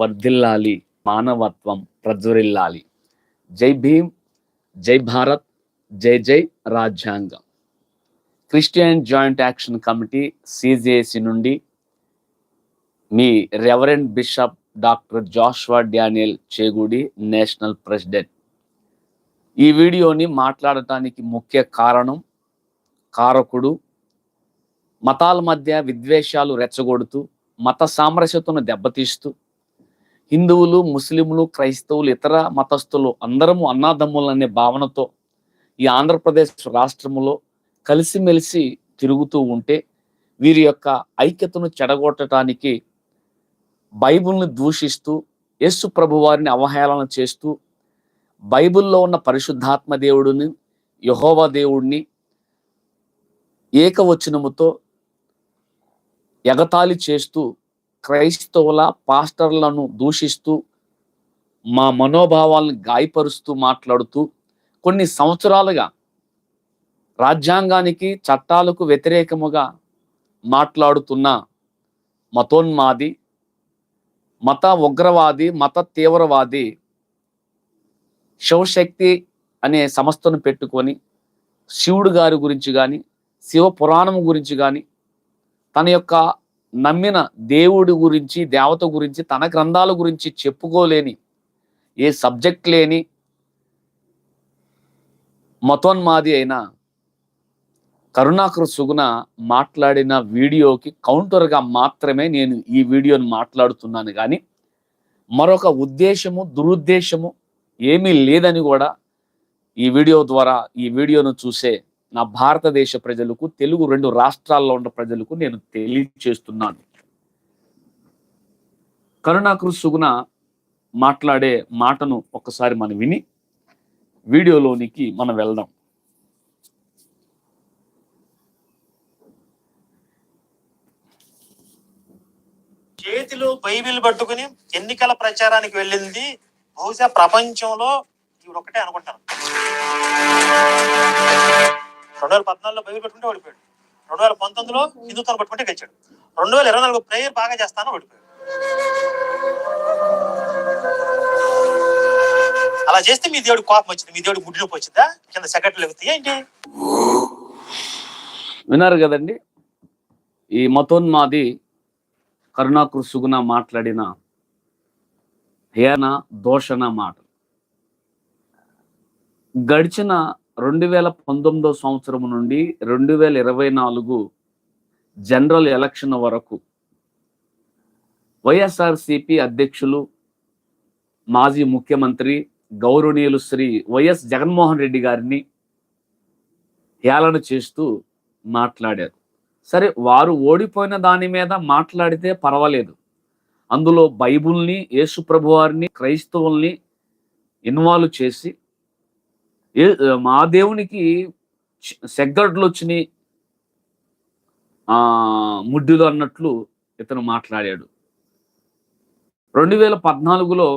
వర్ధిల్లాలి మానవత్వం ప్రజ్వరిల్లాలి. జై భీమ్ జై భారత్ జై జై రాజ్యాంగం. Christian joint action committee CJC నుండి మీ reverend bishop doctor Joshua Daniel Cheguri national president. ఈ వీడియోని మాట్లాడటానికి ముఖ్య కారణం కారకుడు మతాల మధ్య విద్వేషాలు రెచ్చగొడుతూ మత సామరస్యతను దెబ్బతీస్తూ హిందువులు ముస్లింలు క్రైస్తవులు ఇతర మతస్థులు అందరము అన్నాదమ్ములనే భావనతో ఈ ఆంధ్రప్రదేశ్ రాష్ట్రములో కలిసిమెలిసి తిరుగుతూ ఉంటే వీరి యొక్క ఐక్యతను చెడగొట్టడానికి బైబిల్ని దూషిస్తూ యేసు ప్రభువారిని అవహేళన చేస్తూ బైబిల్లో ఉన్న పరిశుద్ధాత్మ దేవుడిని యహోవా దేవుడిని ఏకవచనముతో ఎగతాళి చేస్తూ క్రైస్తవుల పాస్టర్లను దూషిస్తూ మా మనోభావాలను గాయపరుస్తూ మాట్లాడుతూ కొన్ని సంవత్సరాలుగా రాజ్యాంగానికి చట్టాలకు వ్యతిరేకముగా మాట్లాడుతున్న మతోన్మాది మత ఉగ్రవాది మత తీవ్రవాది శివశక్తి అనే సంస్థను పెట్టుకొని శివుడు గారి గురించి కానీ శివ పురాణం గురించి కానీ తన యొక్క నమ్మిన దేవుడి గురించి దేవత గురించి తన గ్రంథాల గురించి చెప్పుకోలేని ఏ సబ్జెక్ట్ లేని మతోన్మాది అయిన కరుణాకర్ సుగుణ మాట్లాడిన వీడియోకి కౌంటర్గా మాత్రమే నేను ఈ వీడియోని మాట్లాడుతున్నాను. కానీ మరొక ఉద్దేశము దురుద్దేశము ఏమీ లేదని కూడా ఈ వీడియో ద్వారా ఈ వీడియోను చూసే నా భారతదేశ ప్రజలకు తెలుగు రెండు రాష్ట్రాల్లో ఉన్న ప్రజలకు నేను తెలియచేస్తున్నాను. కరుణాకృ సుగుణ మాట్లాడే మాటను ఒక్కసారి మనం విని వీడియోలోనికి మనం వెళ్దాం. చేతిలో బైబిల్ పట్టుకుని ఎన్నికల ప్రచారానికి వెళ్ళింది. బహుశా ప్రపంచంలో ఇవి ఒకటే అనుకుంటాను. రెండు వేల పద్నాలుగులో బైబిల్ ఓడిపోయాడు. రెండు వేల పంతొమ్మిదిలో హిందుత్వం పట్టుకుంటే గెలిచాడు. రెండు వేల ఇరవై నాలుగు ప్రేయర్ బాగా చేస్తాను ఓడిపోయాడు. అలా చేస్తే మీ దేవుడు కోపం వచ్చింది మీ దేవుడు గుడ్లోకి వచ్చిందా? కింద సెక్రటరీ ఎగుతాయి ఏంటి? విన్నారు కదండి ఈ మతోన్మాది కరుణాకు సుగుణ మాట్లాడిన హేన దోషణ మాట గడిచిన రెండు వేల పంతొమ్మిదో సంవత్సరం నుండి రెండు వేల ఇరవై నాలుగు జనరల్ ఎలక్షన్ వరకు వైఎస్ఆర్సిపి అధ్యక్షులు మాజీ ముఖ్యమంత్రి గౌరవనీయులు శ్రీ వైఎస్ జగన్మోహన్ రెడ్డి గారిని హేళన చేస్తూ మాట్లాడారు. సరే వారు ఓడిపోయిన దాని మీద మాట్లాడితే పర్వాలేదు. అందులో బైబుల్ని యేసు ప్రభువారిని క్రైస్తవుల్ని ఇన్వాల్వ్ చేసి ఏ మా దేవునికి సెగ్గడ్లు వచ్చినాయి. ఆ ముడ్డులు అన్నట్లు ఇతను మాట్లాడాడు. రెండు వేల పద్నాలుగులో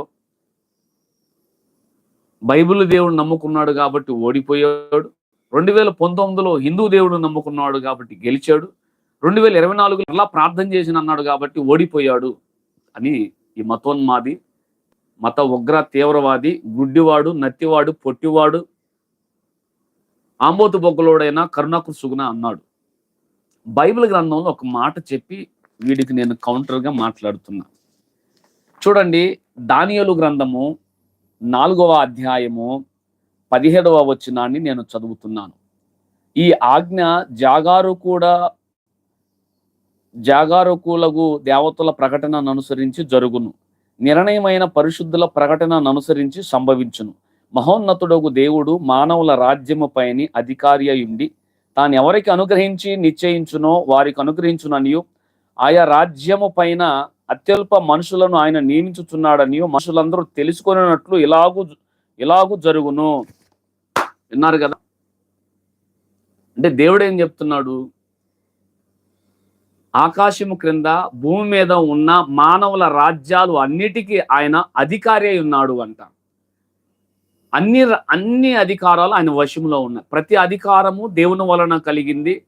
బైబిల్ దేవుడు నమ్ముకున్నాడు కాబట్టి ఓడిపోయాడు. రెండు వేల పంతొమ్మిదిలో హిందూ దేవుడు నమ్ముకున్నాడు కాబట్టి గెలిచాడు. రెండు వేల ఇరవై నాలుగులో అలా ప్రార్థన చేసిన అన్నాడు కాబట్టి ఓడిపోయాడు అని ఈ మతోన్మాది మత ఉగ్ర తీవ్రవాది గుడ్డివాడు నత్తివాడు పొట్టివాడు ఆంబోతు బొగ్గలోడైనా కరుణాకు సుగుణ అన్నాడు. బైబిల్ గ్రంథంలో ఒక మాట చెప్పి వీడికి నేను కౌంటర్గా మాట్లాడుతున్నా. చూడండి దానియలు గ్రంథము నాలుగవ అధ్యాయము పదిహేడవ వచనాన్ని నేను చదువుతున్నాను. ఈ ఆజ్ఞ జాగారు కూడా జాగారుకులగు దేవతల ప్రకటనను అనుసరించి జరుగును. నిర్ణయమైన పరిశుద్ధుల ప్రకటనను అనుసరించి సంభవించును. మహోన్నతుడగు దేవుడు మానవుల రాజ్యము పైని అధికారి అయుండి తాను ఎవరికి అనుగ్రహించి నిశ్చయించునో వారికి అనుగ్రహించుననియు ఆయా రాజ్యము పైన అత్యల్ప మనుషులను ఆయన నియమించుచున్నాడని మనుషులందరూ తెలుసుకొనినట్లు ఇలాగు ఇలాగు జరుగును. విన్నారు కదా? అంటే దేవుడు ఏం చెప్తున్నాడు? ఆకాశము క్రింద భూమి మీద ఉన్న మానవుల రాజ్యాలు అన్నిటికీ ఆయన అధికారి అయి ఉన్నాడు అంట. అన్ని అన్ని అధికారాలు ఆయన వశంలో ఉన్నాయి. ప్రతి అధికారము దేవుని వలన కలిగింది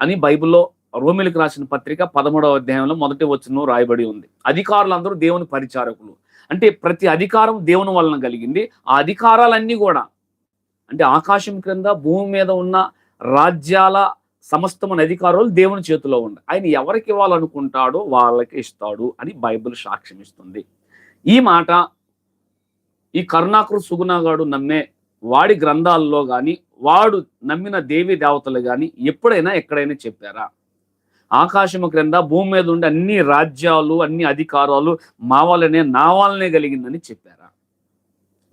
అని బైబిల్లో రోమిలకు రాసిన పత్రిక పదమూడవ అధ్యాయంలో మొదటి వచ్చిన రాయబడి ఉంది. అధికారులందరూ దేవుని పరిచారకులు. అంటే ప్రతి అధికారం దేవుని వలన కలిగింది. ఆ అధికారాలన్నీ కూడా అంటే ఆకాశం క్రింద భూమి మీద ఉన్న రాజ్యాల సమస్తమైన అధికారాలు దేవుని చేతిలో ఉన్నాయి. ఆయన ఎవరికి ఇవ్వాలనుకుంటాడో వాళ్ళకి ఇస్తాడు అని బైబిల్ సాక్ష్యం ఇస్తుంది ఈ మాట ఈ కరుణాకరు సుగుణగాడు నమ్మే వాడి గ్రంథాల్లో కానీ వాడు నమ్మిన దేవి దేవతలు కానీ ఎప్పుడైనా ఎక్కడైనా చెప్పారా? ఆకాశము క్రింద భూమి మీద ఉండే అన్ని రాజ్యాలు అన్ని అధికారాలు మా వల్లనే నా వల్లనే కలిగిందని చెప్పారా?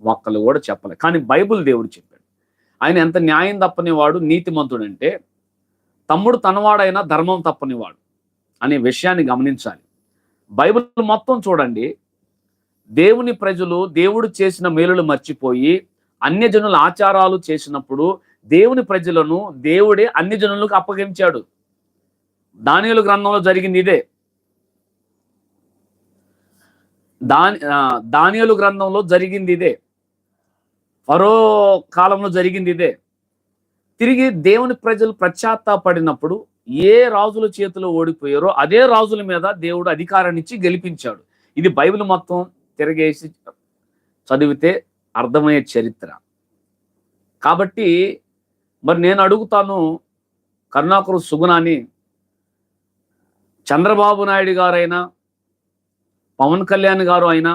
ఒక్కళ్ళు కూడా చెప్పలే. కానీ బైబిల్ దేవుడు చెప్పాడు. ఆయన ఎంత న్యాయం తప్పనివాడు నీతిమంతుడంటే తమ్ముడు తనవాడైనా ధర్మం తప్పనివాడు అనే విషయాన్ని గమనించాలి. బైబిల్ మొత్తం చూడండి. దేవుని ప్రజలు దేవుడు చేసిన మేలులు మర్చిపోయి అన్యజనుల ఆచారాలు చేసినప్పుడు దేవుని ప్రజలను దేవుడే అన్ని జనులకు అప్పగించాడు. దానియుల గ్రంథంలో జరిగింది ఇదే. దాని గ్రంథంలో జరిగింది ఇదే. ఫరో కాలంలో జరిగింది ఇదే. తిరిగి దేవుని ప్రజలు పడినప్పుడు ఏ రాజుల చేతిలో ఓడిపోయారో అదే రాజుల మీద దేవుడు అధికారాన్ని ఇచ్చి గెలిపించాడు. ఇది బైబిల్ మొత్తం తిరగేసి చదివితే అర్థమయ్యే చరిత్ర. కాబట్టి మరి నేను అడుగుతాను కరుణాకరు సుగుణాన్ని చంద్రబాబు నాయుడు గారైనా పవన్ కళ్యాణ్ గారు అయినా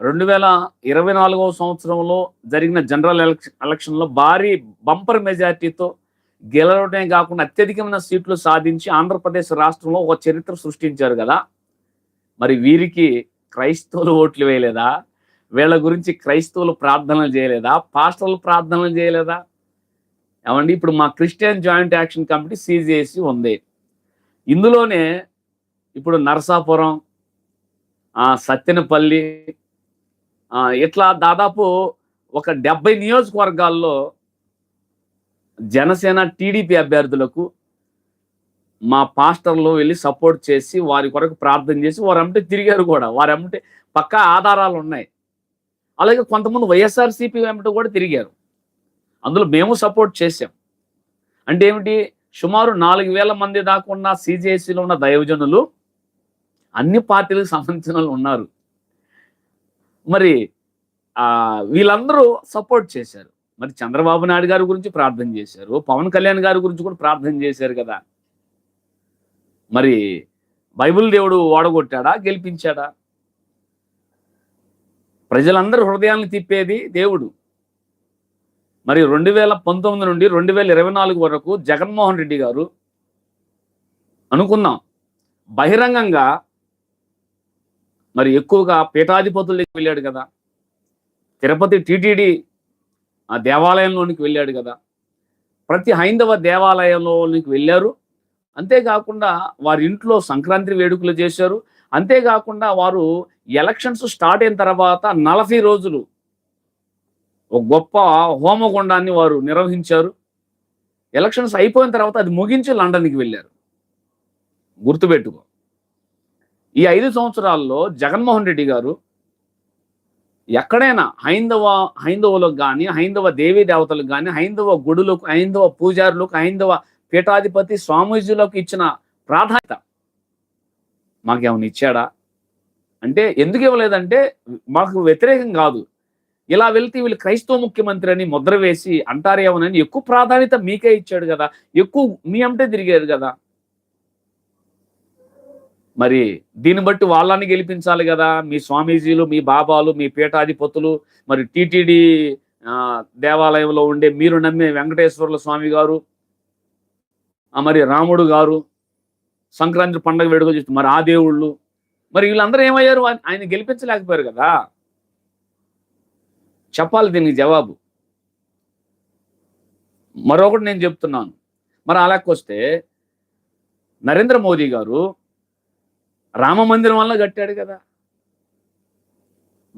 రెండు వేల ఇరవై నాలుగవ సంవత్సరంలో జరిగిన జనరల్ ఎలక్షన్ ఎలక్షన్లో భారీ బంపర్ మెజార్టీతో గెలవడమే కాకుండా అత్యధికమైన సీట్లు సాధించి ఆంధ్రప్రదేశ్ రాష్ట్రంలో ఒక చరిత్ర సృష్టించారు కదా. మరి వీరికి క్రైస్తవులు ఓట్లు వేయలేదా? వీళ్ళ గురించి క్రైస్తవులు ప్రార్థనలు చేయలేదా? పాస్టర్లు ప్రార్థనలు చేయలేదా? ఏమండి ఇప్పుడు మా Christian joint action committee CJC ఉంది. ఇందులోనే ఇప్పుడు నరసాపురం సత్యనపల్లి సత్తెనపల్లి ఇట్లా దాదాపు ఒక డెబ్బై నియోజకవర్గాల్లో జనసేన టీడీపీ అభ్యర్థులకు మా పాస్టర్లు వెళ్ళి సపోర్ట్ చేసి వారి కొరకు ప్రార్థన చేసి వారు అమ్మటే తిరిగారు కూడా. వారు అమ్మటే పక్కా ఆధారాలు ఉన్నాయి. అలాగే కొంతమంది వైఎస్ఆర్సీపీ వెంట కూడా తిరిగారు. అందులో మేము సపోర్ట్ చేసాం అంటే ఏమిటి? సుమారు నాలుగు వేల మంది దాకా ఉన్న సిజేసీలో ఉన్న దైవజనులు అన్ని పార్టీలకు సంబంధించిన ఉన్నారు. మరి వీళ్ళందరూ సపోర్ట్ చేశారు. మరి చంద్రబాబు నాయుడు గారి గురించి ప్రార్థన చేశారు. పవన్ కళ్యాణ్ గారి గురించి కూడా ప్రార్థన చేశారు కదా. మరి బైబిల్ దేవుడు ఓడగొట్టాడా? గెలిపించాడా? ప్రజలందరూ హృదయాలను తిప్పేది దేవుడు. మరి రెండు వేల పంతొమ్మిది నుండి రెండు వేల ఇరవై నాలుగు వరకు జగన్మోహన్ రెడ్డి గారు అనుకుందాం బహిరంగంగా మరి ఎక్కువగా పీఠాధిపతుల దగ్గరికి వెళ్ళాడు కదా. తిరుపతి టీటీడీ ఆ దేవాలయంలోనికి వెళ్ళాడు కదా. ప్రతి హైందవ దేవాలయంలోనికి వెళ్ళారు. అంతేకాకుండా వారి ఇంట్లో సంక్రాంతి వేడుకలు చేశారు. అంతేకాకుండా వారు ఎలక్షన్స్ స్టార్ట్ అయిన తర్వాత నలభై రోజులు ఒక గొప్ప హోమగుండాన్ని వారు నిర్వహించారు. ఎలక్షన్స్ అయిపోయిన తర్వాత అది ముగించి లండన్కి వెళ్ళారు. గుర్తుపెట్టుకో. ఈ ఐదు సంవత్సరాల్లో జగన్మోహన్ రెడ్డి గారు ఎక్కడైనా హైందవ హైందవులకు కానీ హైందవ దేవీ దేవతలకు కానీ హైందవ గుడులకు హైందవ పూజారులకు హైందవ పీఠాధిపతి స్వామీజీలకు ఇచ్చిన ప్రాధాన్యత మాకేమైనా ఇచ్చాడా? అంటే ఎందుకు ఇవ్వలేదంటే మాకు వ్యతిరేకం కాదు. ఇలా వెళ్తే వీళ్ళు క్రైస్తవ ముఖ్యమంత్రి అని ముద్ర వేసి అంటారేమోనని ఎక్కువ ప్రాధాన్యత మీకే ఇచ్చాడు కదా. ఎక్కువ మీ అంటే తిరిగారు కదా. మరి దీన్ని బట్టి వాళ్ళని గెలిపించాలి కదా. మీ స్వామీజీలు మీ బాబాలు మీ పీఠాధిపతులు మరి టిటిడి దేవాలయంలో ఉండే మీరు నమ్మే వెంకటేశ్వర్ల స్వామి గారు మరి రాముడు గారు సంక్రాంతి పండగ వేడుక చేస్తూ మరి ఆ దేవుళ్ళు మరి వీళ్ళందరూ ఏమయ్యారు? ఆయన- ఆయన గెలిపించలేకపోయారు కదా. చెప్పాలి దీనికి జవాబు. మరొకటి నేను చెప్తున్నాను. మరి అలాకొస్తే నరేంద్ర మోదీ గారు రామ మందిరం వల్ల కట్టాడు కదా.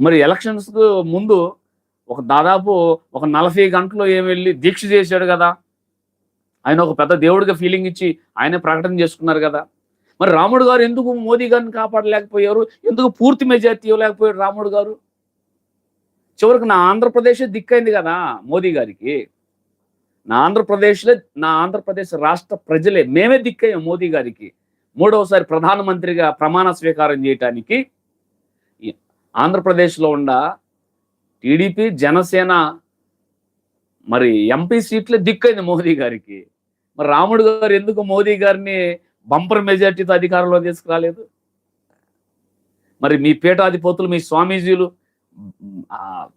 మరి ఎలక్షన్స్కు ముందు ఒక దాదాపు ఒక నలభై గంటలు ఏమి వెళ్ళి దీక్ష చేశాడు కదా. ఆయన ఒక పెద్ద దేవుడిగా ఫీలింగ్ ఇచ్చి ఆయన ప్రకటన చేసుకున్నారు కదా. మరి రాముడు గారు ఎందుకు మోదీ గారిని కాపాడలేకపోయారు? ఎందుకు పూర్తి మెజార్టీ ఇవ్వలేకపోయారు రాముడు గారు? చివరికి నా ఆంధ్రప్రదేశ్ దిక్కైంది కదా మోదీ గారికి. నా ఆంధ్రప్రదేశ్లో నా ఆంధ్రప్రదేశ్ రాష్ట్ర ప్రజలే మేమే దిక్కయ్యాం మోదీ గారికి. మూడవసారి ప్రధానమంత్రిగా ప్రమాణ స్వీకారం చేయటానికి ఆంధ్రప్రదేశ్లో ఉన్న టీడీపీ జనసేన మరి ఎంపీ సీట్లే దిక్కైంది మోదీ గారికి. మరి రాముడు గారు ఎందుకు మోదీ గారిని బంపర్ మెజార్టీతో అధికారంలో తీసుకురాలేదు? మరి మీ పీఠాధిపతులు మీ స్వామీజీలు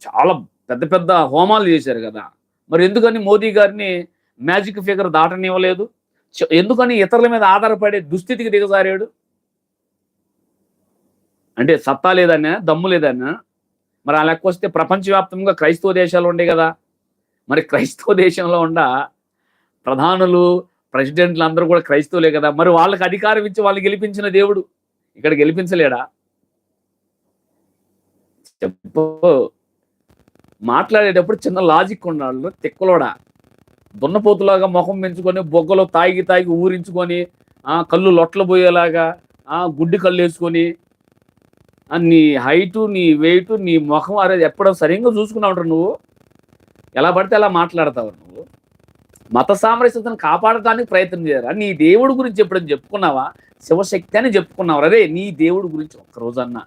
చాలా పెద్ద పెద్ద హోమాలు చేశారు కదా. మరి ఎందుకని మోదీ గారిని మ్యాజిక్ ఫిగర్ దాటనివ్వలేదు? ఎందుకని ఇతరుల మీద ఆధారపడే దుస్థితికి దిగజారాడు? అంటే సత్తా లేదన్నా దమ్ము లేదన్నా మరి ఆ లెక్క వస్తే ప్రపంచవ్యాప్తంగా క్రైస్తవ దేశాలు ఉండే కదా. మరి క్రైస్తవ దేశంలో ఉండా ప్రధానులు ప్రెసిడెంట్లు అందరూ కూడా క్రైస్తవులే కదా. మరి వాళ్ళకి అధికారం ఇచ్చి వాళ్ళు గెలిపించిన దేవుడు ఇక్కడ గెలిపించలేడా? చెప్పు. మాట్లాడేటప్పుడు చిన్న లాజిక్ ఉన్నాడు తిక్కలోడా? దున్నపోతులాగా ముఖం పెంచుకొని బొగ్గలో తాగి తాగి ఊరించుకొని ఆ కళ్ళు లొట్లు పోయేలాగా ఆ గుడ్డి కళ్ళు వేసుకొని నీ హైటు నీ వెయిట్ నీ ముఖం అరే ఎప్పుడో సరిగ్గా చూసుకున్నావు నువ్వు? ఎలా పడితే అలా మాట్లాడతావు నువ్వు? మత సామరస్యతను కాపాడటానికి ప్రయత్నం చేయరా నీ దేవుడి గురించి ఎప్పుడని చెప్పుకున్నావా? శివశక్తి అని చెప్పుకున్నావు? అరే నీ దేవుడి గురించి ఒక్కరోజన్నా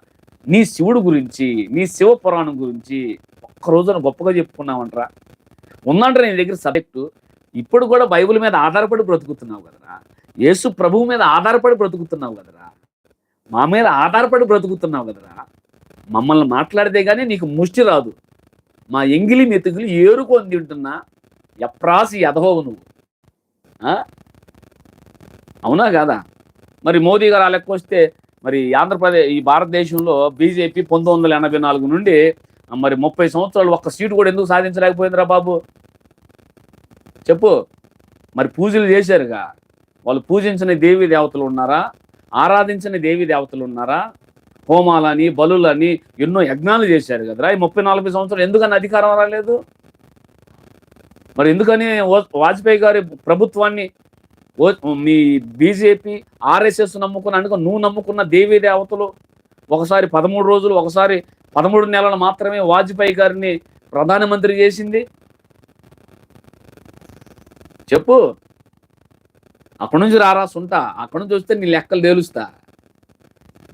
నీ శివుడు గురించి నీ శివ పురాణం గురించి ఒక్క రోజున గొప్పగా చెప్పుకున్నావంటరా. ఉందంటారా నీ దగ్గర సబ్జెక్టు. ఇప్పుడు కూడా బైబిల్ మీద ఆధారపడి బ్రతుకుతున్నావు కదరా. యేసు ప్రభువు మీద ఆధారపడి బ్రతుకుతున్నావు కదరా. మా మీద ఆధారపడి బ్రతుకుతున్నావు కదరా. మమ్మల్ని మాట్లాడితే కానీ నీకు ముష్టి రాదు. మా ఎంగిలి మెతుకులు ఏరుకొని తింటున్నా ఎప్రాసి ఎదహోవు నువ్వు. ఆ? అవునా కాదా? మరి మోదీ గారు ఆ లెక్క వస్తే మరి ఆంధ్రప్రదేశ్ ఈ భారతదేశంలో బీజేపీ పంతొమ్మిది వందల ఎనభై నాలుగు నుండి మరి ముప్పై సంవత్సరాలు ఒక్క సీటు కూడా ఎందుకు సాధించలేకపోయిందిరా బాబు? చెప్పు. మరి పూజలు చేశారుగా. వాళ్ళు పూజించిన దేవి దేవతలు ఉన్నారా? ఆరాధించిన దేవి దేవతలు ఉన్నారా? హోమాలని బలులని ఎన్నో యజ్ఞాలు చేశారు కదరా. ఈ ముప్పై నలభై సంవత్సరాలు ఎందుకని అధికారం రాలేదు? మరి ఎందుకని వాజ్పేయి గారి ప్రభుత్వాన్ని ఓ- మీ బీజేపీ ఆర్ఎస్ఎస్ నమ్ముకున్న అనుకో నువ్వు నమ్ముకున్న దేవీ దేవతలు ఒకసారి పదమూడు రోజులు ఒకసారి పదమూడు నెలలు మాత్రమే వాజ్పేయి గారిని ప్రధానమంత్రి చేసింది. చెప్పు. అక్కడి నుంచి రారా సుంటా? అక్కడి నుంచి వస్తే నీ లెక్కలు తేలుస్తా.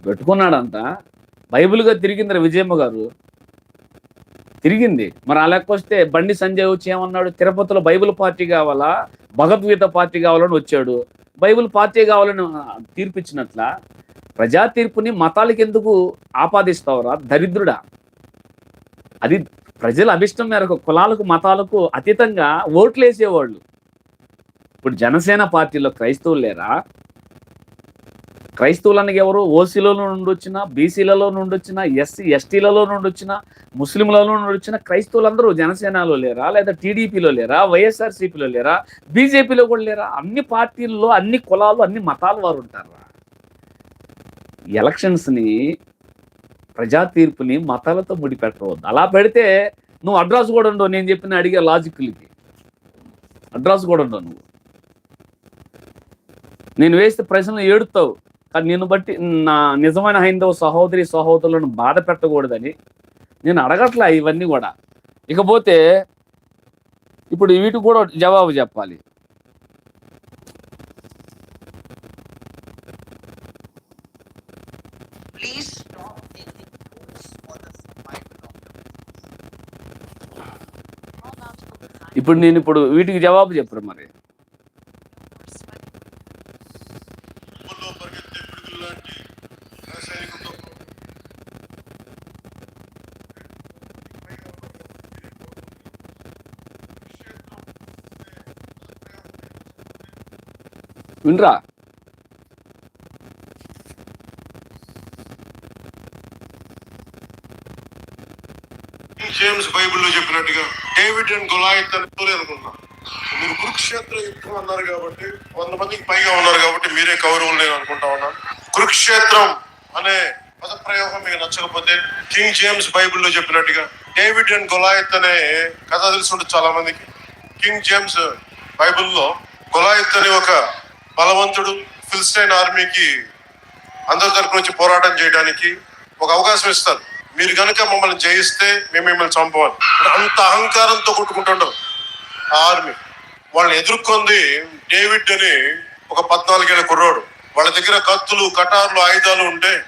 పెట్టుకున్నాడంట బైబిల్గా తిరిగిందిరా విజయమ్మ గారు. తిరిగింది. మరి ఆ వస్తే బండి సంజయ్ వచ్చి ఏమన్నాడు? తిరుపతిలో బైబిల్ పార్టీ కావాలా? భగవద్గీత పార్టీ కావాలని వచ్చాడు. బైబిల్ పార్టీ కావాలని తీర్పిచ్చినట్ల? ప్రజా తీర్పుని మతాలకి ఎందుకు ఆపాదిస్తావురా? దరిద్రుడా. అది ప్రజల అభిష్టం మేరకు కులాలకు మతాలకు అతీతంగా ఓట్లు వేసేవాళ్ళు ఇప్పుడు జనసేన పార్టీలో క్రైస్తవులు లేరా? క్రైస్తవులనికి ఎవరు? ఓసీలలో నుండి వచ్చిన బీసీలలో నుండి వచ్చిన ఎస్సీ ఎస్టీలలో నుండి వచ్చిన ముస్లింలలో నుండి వచ్చిన క్రైస్తవులందరూ జనసేనలో లేరా? లేదా టీడీపీలో లేరా? వైఎస్ఆర్సీపీలో లేరా? బీజేపీలో కూడా లేరా? అన్ని పార్టీల్లో అన్ని కులాలు అన్ని మతాల వారు ఉంటారా? ఎలక్షన్స్ని ప్రజా తీర్పుని మతాలతో ముడిపెట్టవద్దు. అలా పెడితే నువ్వు అడ్రస్ కూడా ఉండవు. నేను చెప్పిన అడిగే లాజిక్లకి. అడ్రస్ కూడా ఉండవు నువ్వు. నేను వేస్తే ప్రశ్నలు ఏడుతావు. కానీ నిన్ను బట్టి నా నిజమైన హైందవ సహోదరి సహోదరులను బాధ పెట్టకూడదని నేను అడగట్లా ఇవన్నీ కూడా. ఇకపోతే ఇప్పుడు వీటికి కూడా జవాబు చెప్పాలి. ఇప్పుడు నేను ఇప్పుడు వీటికి జవాబు చెప్పరు మరి. వినరా కింగ్ జేమ్స్ బైబిల్లో చెప్పినట్టుగా డేవిడ్ అండ్ గొలాయిత్ అని తోలే అనుకున్నా మీరు కురుక్షేత్ర యుద్ధం అన్నారు కాబట్టి వంద మందికి పైగా ఉన్నారు కాబట్టి మీరే కౌరవులు నేను అనుకుంటా ఉన్నాను. కురుక్షేత్రం అనే పద ప్రయోగం మీకు నచ్చకపోతే కింగ్ జేమ్స్ బైబిల్లో చెప్పినట్టుగా డేవిడ్ అండ్ గొలాయిత్ అనే కథ తెలిసి ఉంటుంది చాలా మందికి కింగ్ జేమ్స్ బైబిల్లో గొలాయిత్ అనే ఒక బలవంతుడు ఫిల్స్టైన్ ఆర్మీకి అందరి తరపు నుంచి పోరాటం చేయడానికి ఒక అవకాశం ఇస్తారు. మీరు కనుక మమ్మల్ని జయిస్తే మేము మిమ్మల్ని చంపవాలి అంత అహంకారంతో కొట్టుకుంటుండవు ఆ ఆర్మీ. వాళ్ళని ఎదుర్కొంది డేవిడ్ అని ఒక పద్నాలుగేళ్ళ కుర్రోడు. వాళ్ళ దగ్గర కత్తులు కటార్లు ఆయుధాలు ఉంటే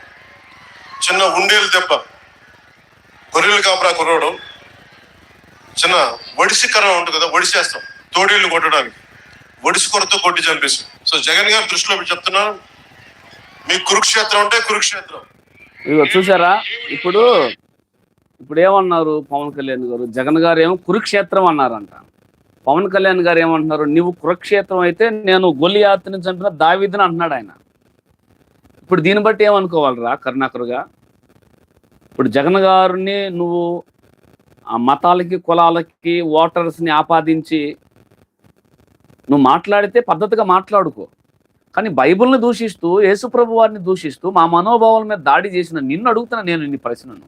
చిన్న ఉండేలు దెబ్బ. గొర్రెలు కాపరా కుర్రాడు. చిన్న ఒడిసి కర్ర ఉంటుంది కదా ఒడిసేస్తాం. తోడీళ్ళు కొట్టడానికి. ఒడిసి కొరత కొట్టి చంపేసి సో జగన్ గారి దృష్టిలో చెప్తున్నాను మీ కురుక్షేత్రం అంటే కురుక్షేత్రం. ఇదిగో చూసారా? ఇప్పుడు ఇప్పుడు ఏమన్నారు పవన్ కళ్యాణ్ గారు? జగన్ గారు ఏమో కురుక్షేత్రం అన్నారంట. పవన్ కళ్యాణ్ గారు ఏమంటున్నారు? నువ్వు కురుక్షేత్రం అయితే నేను గొలియాత్ని చంపిన దావిదని అంటున్నాడు ఆయన. ఇప్పుడు దీన్ని బట్టి ఏమనుకోవాలిరా కరుణాకరుగా? ఇప్పుడు జగన్ గారిని నువ్వు ఆ మతాలకి కులాలకి ఓటర్స్ని ఆపాదించి నువ్వు మాట్లాడితే పద్ధతిగా మాట్లాడుకో. కానీ బైబిల్ని దూషిస్తూ యేసుప్రభు వారిని దూషిస్తూ మా మనోభావాల మీద దాడి చేసిన నిన్ను అడుగుతున్నా నేను నీ ప్రశ్నను.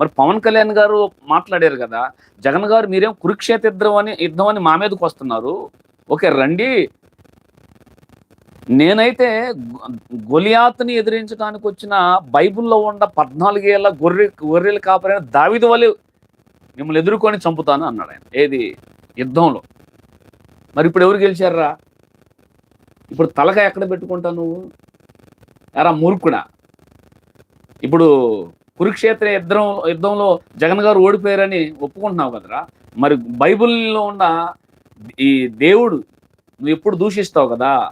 మరి పవన్ కళ్యాణ్ గారు మాట్లాడారు కదా జగన్ గారు మీరేం కురుక్షేత్ర యుద్ధం అని యుద్ధం అని మా మీదకి వస్తున్నారు. ఓకే రండి. నేనైతే గొలియాత్ని ఎదిరించడానికి వచ్చిన బైబిల్లో ఉన్న పద్నాలుగేళ్ళ గొర్రె గొర్రెలు కాపరైన దావిది వలె మిమ్మల్ని ఎదుర్కొని చంపుతాను అన్నాడు ఆయన. ఏది? యుద్ధంలో. మరి ఇప్పుడు ఎవరు గెలిచారా ఇప్పుడు తలక ఎక్కడ పెట్టుకుంటావు నువ్వు? ఎరా మూర్ఖుడా. ఇప్పుడు కురుక్షేత్ర యుద్ధం యుద్ధంలో జగన్ గారు ఓడిపోయారని ఒప్పుకుంటున్నావు కదరా. మరి బైబిల్లో ఉన్న ఈ దేవుడు నువ్వు ఎప్పుడు దూషిస్తావు కదా?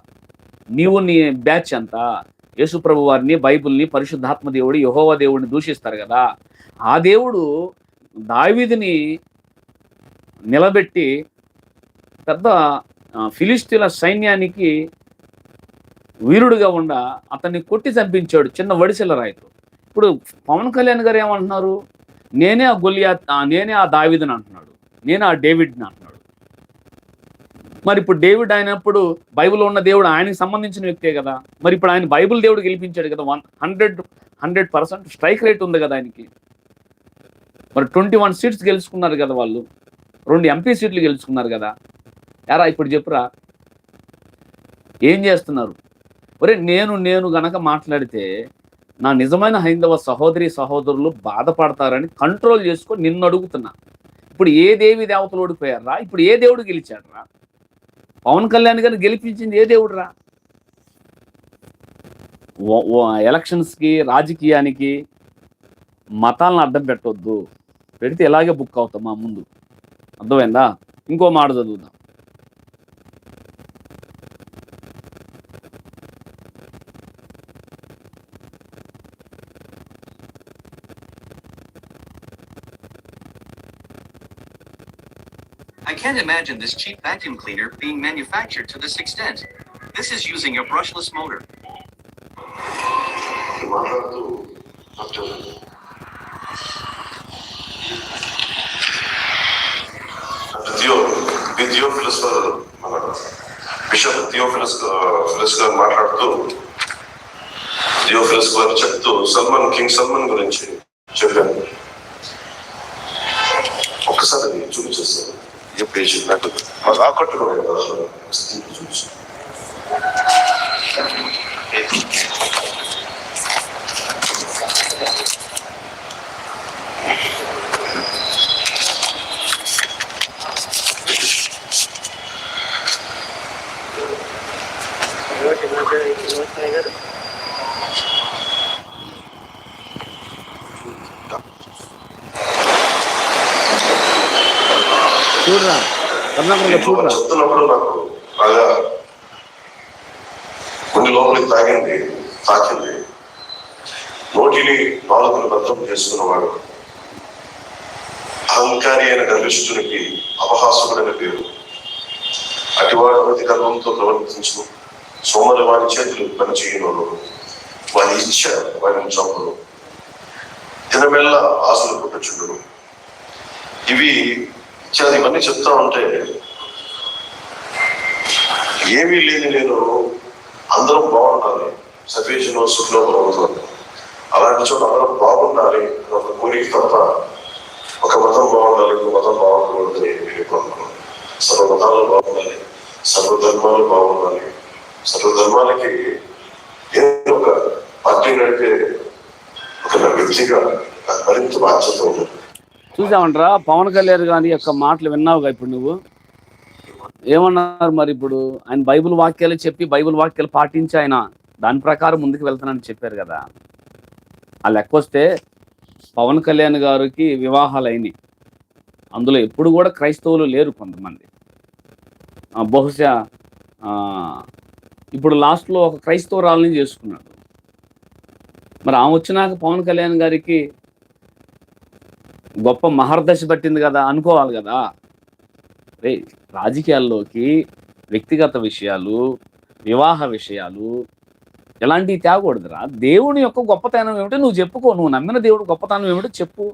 నీవు నీ బ్యాచ్ అంతా. యేసుప్రభు వారిని బైబిల్ని పరిశుద్ధాత్మ దేవుడు యహోవా దేవుడిని దూషిస్తారు కదా. ఆ దేవుడు దావిదిని నిలబెట్టి పెద్ద ఫిలిస్తీన్ల సైన్యానికి వీరుడుగా ఉండ అతన్ని కొట్టి చంపించాడు చిన్న వడిసెల రాయితో. ఇప్పుడు పవన్ కళ్యాణ్ గారు ఏమంటున్నారు? నేనే ఆ గొలియా ఆ, నేనే ఆ దావిదని అంటున్నాడు. నేనే ఆ డేవిడ్ని అంటున్నాడు. మరి ఇప్పుడు డేవిడ్ అయినప్పుడు బైబిల్లో ఉన్న దేవుడు ఆయనకి సంబంధించిన వ్యక్తే కదా. మరి ఇప్పుడు ఆయన బైబిల్ దేవుడు గెలిపించాడు కదా. One hundred hundred percent strike rate ఉంది కదా ఆయనకి. మరి ట్వంటీ వన్ సీట్స్ గెలుచుకున్నారు కదా వాళ్ళు. రెండు ఎంపీ సీట్లు గెలుచుకున్నారు కదా. యారా ఇప్పుడు చెప్పురా. ఏం చేస్తున్నారు? ఒరే నేను నేను గనక మాట్లాడితే నా నిజమైన హైందవ సహోదరి సహోదరులు బాధపడతారని కంట్రోల్ చేసుకొని నిన్ను అడుగుతున్నా. ఇప్పుడు ఏ దేవి దేవతలు ఓడిపోయారా? ఇప్పుడు ఏ దేవుడు గెలిచాడురా? పవన్ కళ్యాణ్ గారిని గెలిపించింది ఏ దేవుడు రా ఎలక్షన్స్కి రాజకీయానికి మతాలను అడ్డం పెట్టొద్దు. పెడితే ఇలాగే బుక్ అవుతాం మా ముందు. అర్థమైందా? ఇంకో మాట చదువుదాం. can't imagine this cheap vacuum cleaner being manufactured to this extent. This is using a brushless motor. మాట్లాడుతూ కొంచెం థియో ఈ థియోఫిలస్ గారు మన బిషప్ థియోఫిలస్ ఫిలస్ గారు మాట్లాడుతూ థియోఫిలస్ గారు చెప్తూ సల్మాన్ కింగ్ సల్మాన్ గురించి చెప్పాను ఈ పేజీ నాకు మాకు ఆకట్టుకోలేదు కదా చెప్తున్నప్పుడు నాకు బాగా కొన్ని లోపలికి తాగింది తాకింది. నోటిని నాలుగులు భద్రం చేసుకున్నవాడు అహంకారి అయిన గర్విష్ఠునికి అపహాసుడైన పేరు. అటివాడు అతి గర్వంతో ప్రవర్తించు. సోమరి వారి చేతులు పనిచేయను వారి ఇచ్చ వారిని చంపును దినమెల్ల ఆశలు పుట్టచుండును. ఇవి ఇత్యాది ఇవన్నీ చెప్తా ఉంటే ఏమీ లేని నేను అందరం బాగుండాలి. సఫీషియన్ సుఖలో బాగుంటుంది అలాంటి చోట అందరం బాగుండాలి అని ఒక కోరిక తప్ప ఒక మతం బాగుండాలి ఇంకో మతం బాగుండకూడదు అని నేను ఎప్పుడు సర్వ మతాలు బాగుండాలి సర్వ ధర్మాలు బాగుండాలి. సర్వ ధర్మాలకి ఏదో ఒక పార్టీ నడిపే ఒక వ్యక్తిగా మరింత బాధ్యత ఉంటుంది. చూసామంటారా పవన్ కళ్యాణ్ గారి యొక్క మాటలు విన్నావుగా ఇప్పుడు నువ్వు? ఏమన్నారు మరి ఇప్పుడు? ఆయన బైబిల్ వాక్యాలు చెప్పి బైబిల్ వాక్యాలు పాటించి ఆయన దాని ప్రకారం ముందుకు వెళ్తానని చెప్పారు కదా. ఆ లెక్కొస్తే పవన్ కళ్యాణ్ గారికి వివాహాలు అయినాయి అందులో ఎప్పుడు కూడా క్రైస్తవులు లేరు కొంతమంది. బహుశా ఇప్పుడు లాస్ట్లో ఒక క్రైస్తవురాలని చేసుకున్నాడు. మరి ఆమె వచ్చినాక పవన్ కళ్యాణ్ గారికి గొప్ప మహర్దశ పట్టింది కదా అనుకోవాలి కదా. రే రాజకీయాల్లోకి వ్యక్తిగత విషయాలు వివాహ విషయాలు ఇలాంటివి తేకూడదురా. దేవుని యొక్క గొప్పతనం ఏమిటో నువ్వు చెప్పుకో. నువ్వు నమ్మిన దేవుడు గొప్పతనం ఏమిటో చెప్పు.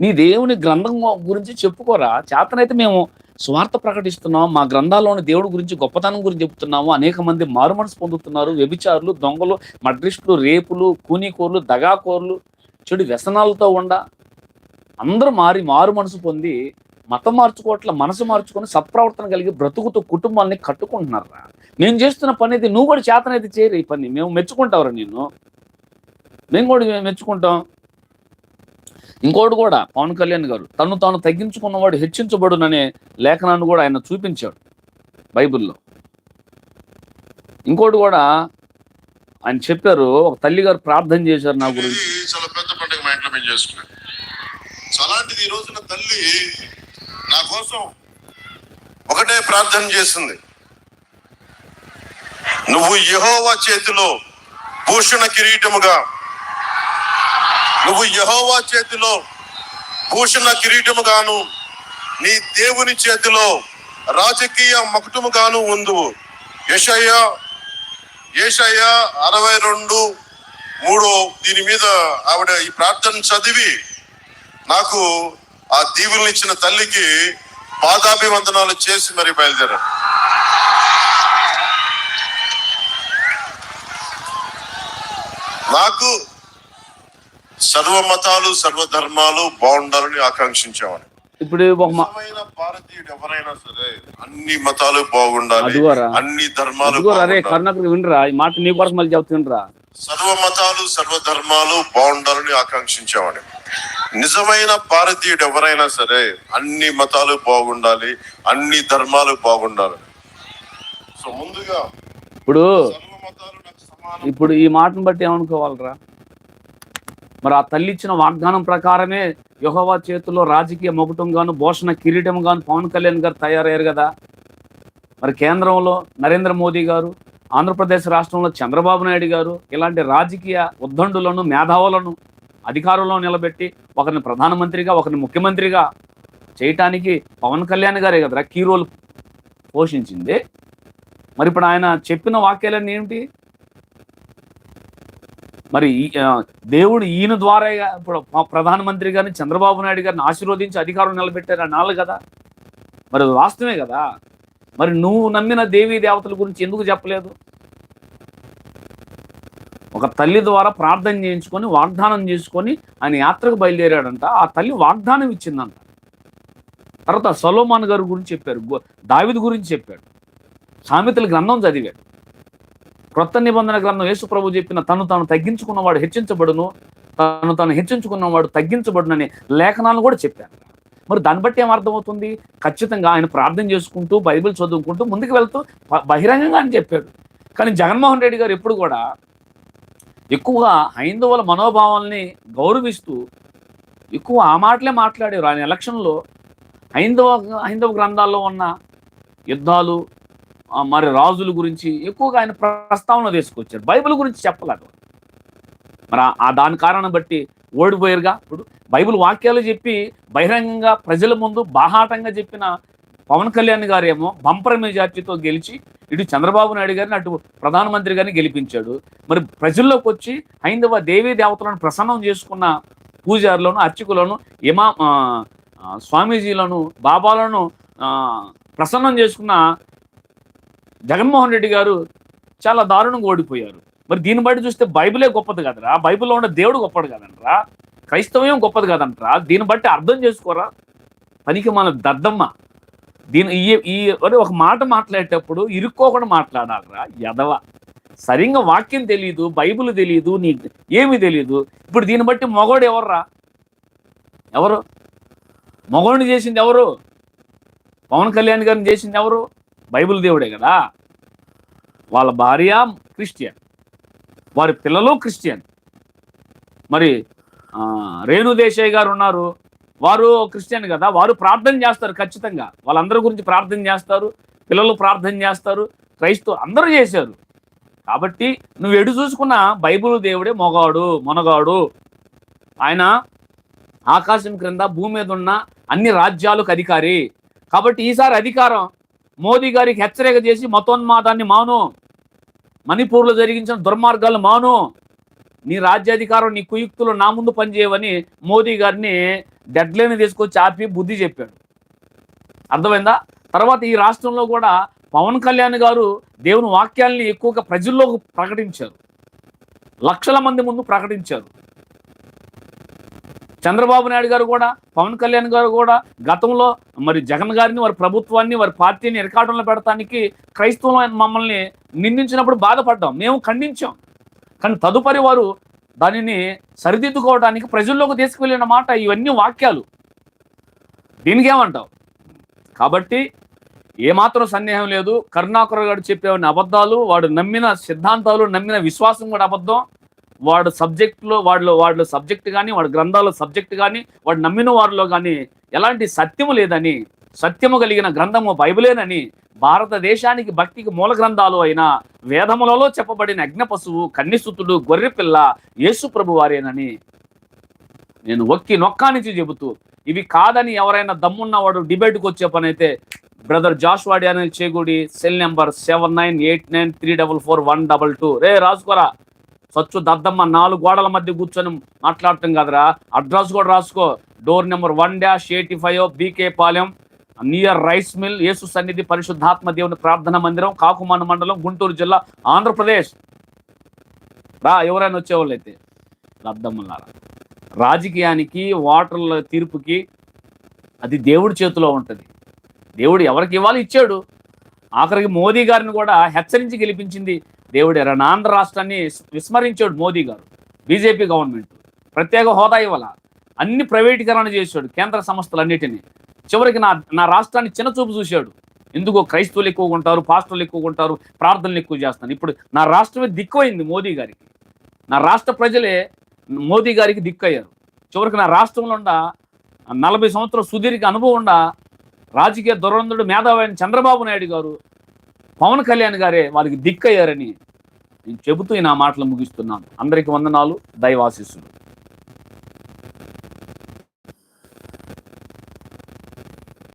నీ దేవుని గ్రంథం గురించి చెప్పుకోరా. చేతనైతే మేము స్వార్థ ప్రకటిస్తున్నాం. మా గ్రంథాల్లోని దేవుడి గురించి గొప్పతనం గురించి చెప్తున్నాము. అనేక మంది మారు మనసు పొందుతున్నారు. వ్యభిచారులు దొంగలు మడ్రిస్టులు రేపులు కూనీకోర్లు దగాకోర్లు చెడు వ్యసనాలతో ఉండ అందరూ మారి మారు మనసు పొంది మతం మార్చుకోవట్ల మనసు మార్చుకొని సత్ప్రవర్తన కలిగి బ్రతుకుతూ కుటుంబాన్ని కట్టుకుంటున్నారా? మేము చేస్తున్న పని అయితే నువ్వు కూడా చేతనైతే చేయరు ఈ పని. మేము మెచ్చుకుంటావురా నిన్ను. మేము కూడా మెచ్చుకుంటాం. ఇంకోటి కూడా పవన్ కళ్యాణ్ గారు తను తాను తగ్గించుకున్నవాడు హెచ్చించబడుననే లేఖనాన్ని కూడా ఆయన చూపించాడు బైబిల్లో. ఇంకోటి కూడా ఆయన చెప్పారు ఒక తల్లి గారు ప్రార్థన చేశారు నా గురించి. చాలా పెద్ద పండుగ మా ఇంట్లో మేము చేసుకున్నాం. సో అలాంటిది ఈ రోజున తల్లి నా కోసం ఒకటే ప్రార్థన చేసింది. నువ్వు యహోవా చేతిలో భూషణ కిరీటముగా నువ్వు యహోవా చేతిలో భూషణ కిరీటముగాను నీ దేవుని చేతిలో రాజకీయ మకుటముగాను ఉందువు. యషయ్య ఏషయ్య అరవై రెండు మూడో దీని మీద ఆవిడ ఈ ప్రార్థన చదివి నాకు ఆ దీవుల్ని ఇచ్చిన తల్లికి పాదాభివందనాలు చేసి మరి బయలుదేరారు నాకు సర్వ మతాలు సర్వ ధర్మాలు బాగుండాలని ఆకాంక్షించేవాడు ఇప్పుడు భారతీయుడు ఎవరైనా సరే అన్ని మతాలు బాగుండాలి. అన్ని ధర్మాలు అరే. కరుణాకర్ వినరా ఈ మాట నీ కొరకు మళ్ళీ చెప్తుండ్రా సర్వ మతాలు సర్వ ధర్మాలు బాగుండాలని ఆకాంక్షించేవాడు నిజమైన భారతీయుడు ఎవరైనా సరే అన్ని మతాలు బాగుండాలి అన్ని ధర్మాలు బాగుండాలి. సో ముందుగా ఇప్పుడు ఇప్పుడు ఈ మాటను బట్టి ఏమనుకోవాలరా? మరి ఆ తల్లి ఇచ్చిన వాగ్దానం ప్రకారమే యెహోవా చేతిలో రాజకీయ మొగటం గాను భూషణ కిరీటం గాను పవన్ కళ్యాణ్ గారు తయారయ్యారు కదా. మరి కేంద్రంలో నరేంద్ర మోదీ గారు ఆంధ్రప్రదేశ్ రాష్ట్రంలో చంద్రబాబు నాయుడు గారు ఇలాంటి రాజకీయ ఉద్దండులను మేధావులను అధికారంలో నిలబెట్టి ఒకరిని ప్రధానమంత్రిగా ఒకరిని ముఖ్యమంత్రిగా చేయటానికి పవన్ కళ్యాణ్ గారే కదరా కీ రోల్ పోషించింది. మరి ఇప్పుడు ఆయన చెప్పిన వాక్యాలన్నీ ఏమిటి? మరి ఈ- దేవుడు ఈయన ద్వారా ఇప్పుడు ప్రధానమంత్రి గారిని చంద్రబాబు నాయుడు గారిని ఆశీర్వదించి అధికారం నిలబెట్టారు అన్నాళ్ళు కదా. మరి వాస్తవమే కదా. మరి నువ్వు నమ్మిన దేవీ దేవతల గురించి ఎందుకు చెప్పలేదు? ఒక తల్లి ద్వారా ప్రార్థన చేయించుకొని వాగ్దానం చేసుకొని ఆయన యాత్రకు బయలుదేరాడంట. ఆ తల్లి వాగ్దానం ఇచ్చిందంట. తర్వాత సలోమాన్ గారి గురించి చెప్పారు. దావిద్ గురించి చెప్పాడు. సామెతల గ్రంథం చదివాడు. క్రొత్త నిబంధన గ్రంథం యేసుప్రభు చెప్పిన తను తాను తగ్గించుకున్నవాడు హెచ్చించబడును తను తాను హెచ్చించుకున్నవాడు తగ్గించబడునని లేఖనాలను కూడా చెప్పారు. మరి దాన్ని బట్టి ఏం అర్థమవుతుంది? ఖచ్చితంగా ఆయన ప్రార్థన చేసుకుంటూ బైబిల్ చదువుకుంటూ ముందుకు వెళ్తూ బహిరంగంగా అని చెప్పాడు. కానీ జగన్మోహన్ రెడ్డి గారు ఎప్పుడు కూడా ఎక్కువగా హైందవుల మనోభావాల్ని గౌరవిస్తూ ఎక్కువ ఆ మాటలే మాట్లాడారు. ఆయన ఎలక్షన్లో హైందవ హైందవ గ్రంథాల్లో ఉన్న యుద్ధాలు మరి రాజుల గురించి ఎక్కువగా ఆయన ప్రస్తావన తీసుకొచ్చారు బైబిల్ గురించి చెప్పలేదు. మరి ఆ దాని కారణం బట్టి ఓడిపోయారుగా ఇప్పుడు బైబిల్ వాక్యాలు చెప్పి బహిరంగంగా ప్రజల ముందు బాహాటంగా చెప్పిన పవన్ కళ్యాణ్ గారేమో బంపర్ మెజార్టీతో గెలిచి ఇటు చంద్రబాబు నాయుడు గారిని అటు ప్రధానమంత్రి గారిని గెలిపించాడు. మరి ప్రజల్లోకి వచ్చి హైందవ దేవీ దేవతలను ప్రసన్నం చేసుకున్న పూజారులను అర్చకులను ఇమా స్వామీజీలను బాబాలను ప్రసన్నం చేసుకున్న జగన్మోహన్ రెడ్డి గారు చాలా దారుణంగా ఓడిపోయారు. మరి దీన్ని బట్టి చూస్తే బైబిలే గొప్పది కదరా. బైబిల్లో ఉన్న దేవుడు గొప్పది కదంట్రా. క్రైస్తవ్యం గొప్పది కదంట్రా. దీన్ని బట్టి అర్థం చేసుకోరా? పనికి మన దద్దమ్మ. దీని ఈ ఈ అరే ఒక మాట మాట్లాడేటప్పుడు ఇరుక్కోకుండా మాట్లాడాలరా ఎదవ సరిగ్గా వాక్యం తెలియదు బైబిల్ తెలియదు నీ ఏమీ తెలియదు ఇప్పుడు దీన్ని బట్టి మగోడు ఎవర్రా? ఎవరు? మగోడిని చేసింది ఎవరు? పవన్ కళ్యాణ్ గారిని చేసింది ఎవరు? బైబిల్ దేవుడే కదా. వాళ్ళ భార్య క్రిస్టియన్. వారి పిల్లలు క్రిస్టియన్. మరి ఆ, గారు ఉన్నారు. వారు క్రిస్టియన్ కదా వారు ప్రార్థన చేస్తారు ఖచ్చితంగా. వాళ్ళందరి గురించి ప్రార్థన చేస్తారు పిల్లలు ప్రార్థన చేస్తారు క్రైస్తవు అందరూ చేశారు. కాబట్టి నువ్వు ఎడు చూసుకున్న బైబిల్ దేవుడే మొగాడు మొనగాడు. ఆయన ఆకాశం క్రింద భూమి మీద ఉన్న అన్ని రాజ్యాలకు అధికారి. కాబట్టి ఈసారి అధికారం మోదీ గారికి హెచ్చరిక చేసి మతోన్మాదాన్ని మాను. మణిపూర్లో జరిగించిన దుర్మార్గాలు మాను. నీ రాజ్యాధికారం నీ కుయుక్తులు నా ముందు పనిచేయవని మోదీ గారిని డెడ్లైన్ తీసుకొచ్చి ఆపి బుద్ధి చెప్పాడు. అర్థమైందా? తర్వాత ఈ రాష్ట్రంలో కూడా పవన్ కళ్యాణ్ గారు దేవుని వాక్యాల్ని ఎక్కువగా ప్రజల్లో ప్రకటించారు. లక్షల మంది ముందు ప్రకటించారు. చంద్రబాబు నాయుడు గారు కూడా పవన్ కళ్యాణ్ గారు కూడా గతంలో మరి జగన్ గారిని వారి ప్రభుత్వాన్ని వారి పార్టీని ఇరకాటంలో పెడతానికి క్రైస్తవం మమ్మల్ని నిందించినప్పుడు బాధపడ్డాం. మేము ఖండించాం. కానీ తదుపరి వారు దానిని సరిదిద్దుకోవడానికి ప్రజల్లోకి తీసుకువెళ్ళిన మాట ఇవన్నీ వాక్యాలు. దీనికి ఏమంటావు? కాబట్టి ఏమాత్రం సందేహం లేదు. కరుణాకర్ గారు చెప్పేవన్నీ అబద్ధాలు వాడు నమ్మిన సిద్ధాంతాలు నమ్మిన విశ్వాసం కూడా అబద్ధం. వాడు సబ్జెక్టులో వాడిలో వాడిలో సబ్జెక్ట్ కానీ వాడి గ్రంథాల్లో సబ్జెక్ట్ కానీ వాడు నమ్మిన వారిలో కానీ ఎలాంటి సత్యము లేదని సత్యము కలిగిన గ్రంథము బైబిలేనని భారతదేశానికి భక్తికి మూల గ్రంథాలు అయిన వేదములలో చెప్పబడిన అగ్న పశువు కన్నిసుతుడు గొర్రెపిల్ల యేసు ప్రభు వారేనని నేను ఒక్కి నొక్కా నుంచి చెబుతూ ఇవి కాదని ఎవరైనా దమ్మున్నవాడు డిబేట్కి వచ్చే పని అయితే బ్రదర్ జాష్వాడి అనే Cheguri cell number seven nine eight nine three double four one double two. రే రాసుకోరా సచ్చు దద్దమ్మ నాలుగు గోడల మధ్య కూర్చొని మాట్లాడటం కదరా. అడ్రస్ కూడా రాసుకో. Door number one dash eighty five BK Palem near rice mill యేసు సన్నిధి పరిశుద్ధాత్మ దేవుని ప్రార్థన మందిరం కాకుమాన మండలం గుంటూరు జిల్లా ఆంధ్రప్రదేశ్. రా ఎవరైనా వచ్చేవాళ్ళు అయితే. దద్దమ్మలారా రాజకీయానికి ఓటర్ల తీర్పుకి అది దేవుడి చేతిలో ఉంటుంది. దేవుడు ఎవరికి ఇవ్వాలి? ఇచ్చాడు. ఆఖరికి మోదీ గారిని కూడా హెచ్చరించి గెలిపించింది. దేవుడే నా ఆంధ్ర రాష్ట్రాన్ని విస్మరించాడు మోదీ గారు బీజేపీ గవర్నమెంట్. ప్రత్యేక హోదా ఇవ్వాల? అన్ని ప్రైవేటీకరణ చేశాడు కేంద్ర సంస్థలన్నిటినీ. చివరికి నా నా రాష్ట్రాన్ని చిన్న చూపు చూశాడు. ఎందుకో క్రైస్తవులు ఎక్కువగా ఉంటారు పాస్టర్లు ఎక్కువగా ఉంటారు ప్రార్థనలు ఎక్కువ చేస్తాను ఇప్పుడు నా రాష్ట్రమే దిక్కువైంది మోదీ గారికి. నా రాష్ట్ర ప్రజలే మోదీ గారికి దిక్కయ్యారు. చివరికి నా రాష్ట్రంలో ఉండ నలభై సంవత్సరాల సుదీర్ఘ అనుభవం ఉండ రాజకీయ దురంధుడు మేధావి అయిన చంద్రబాబు నాయుడు గారు పవన్ కళ్యాణ్ గారే వారికి దిక్కయ్యారని నేను చెబుతూ నా మాటలు ముగిస్తున్నాను. అందరికీ వందనాలు. దైవాశీస్సులు.